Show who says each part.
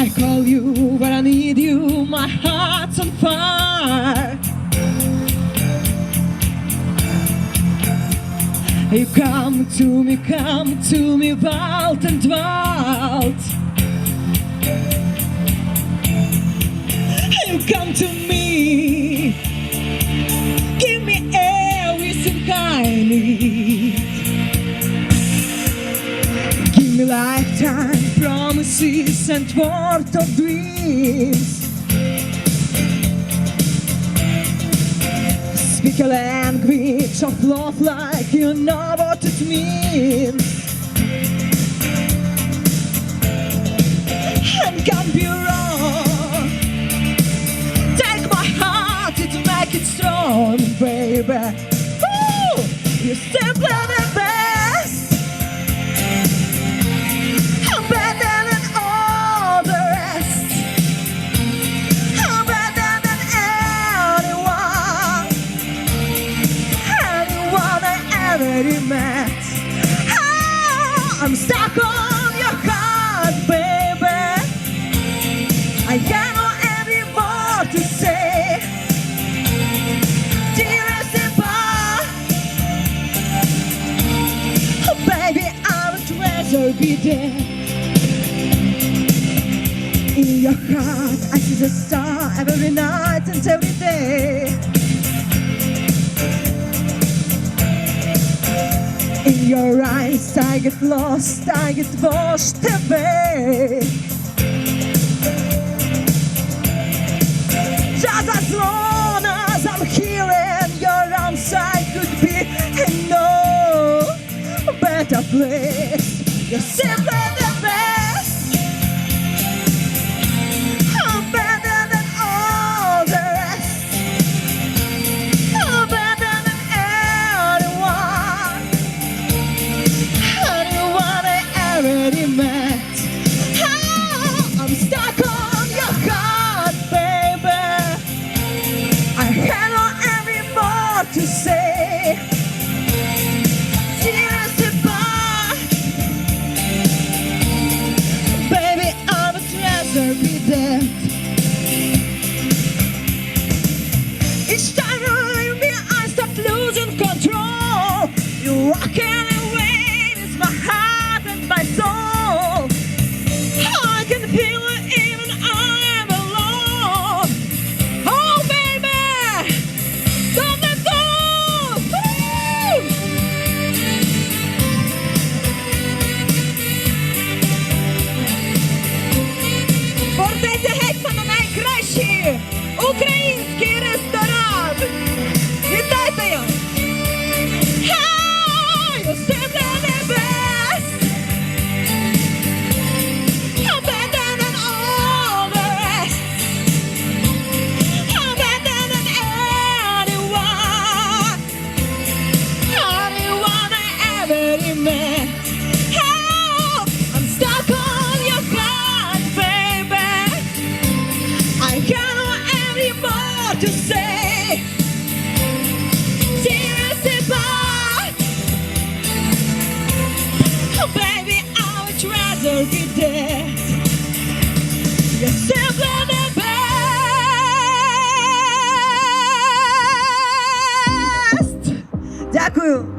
Speaker 1: I call you but I need you, my heart's on fire. You come to me, come to me, Wald and Wald. You come to me. Promises and worth of dreams. Speak a language of love like you know what it means. And can't be wrong. Take my heart to make it strong, baby. Woo! You're simply Ever met. Oh, ah, I'm stuck on your heart, baby. I cannot anymore to say. Dearest oh, baby, I would rather be dead. In your heart, I see the star every night and every day. In your eyes, I get lost, I get washed away. Just as long as I'm here in your arms, I could be in no better place. You're simply would rather be dead. You're simply the best. Дякую.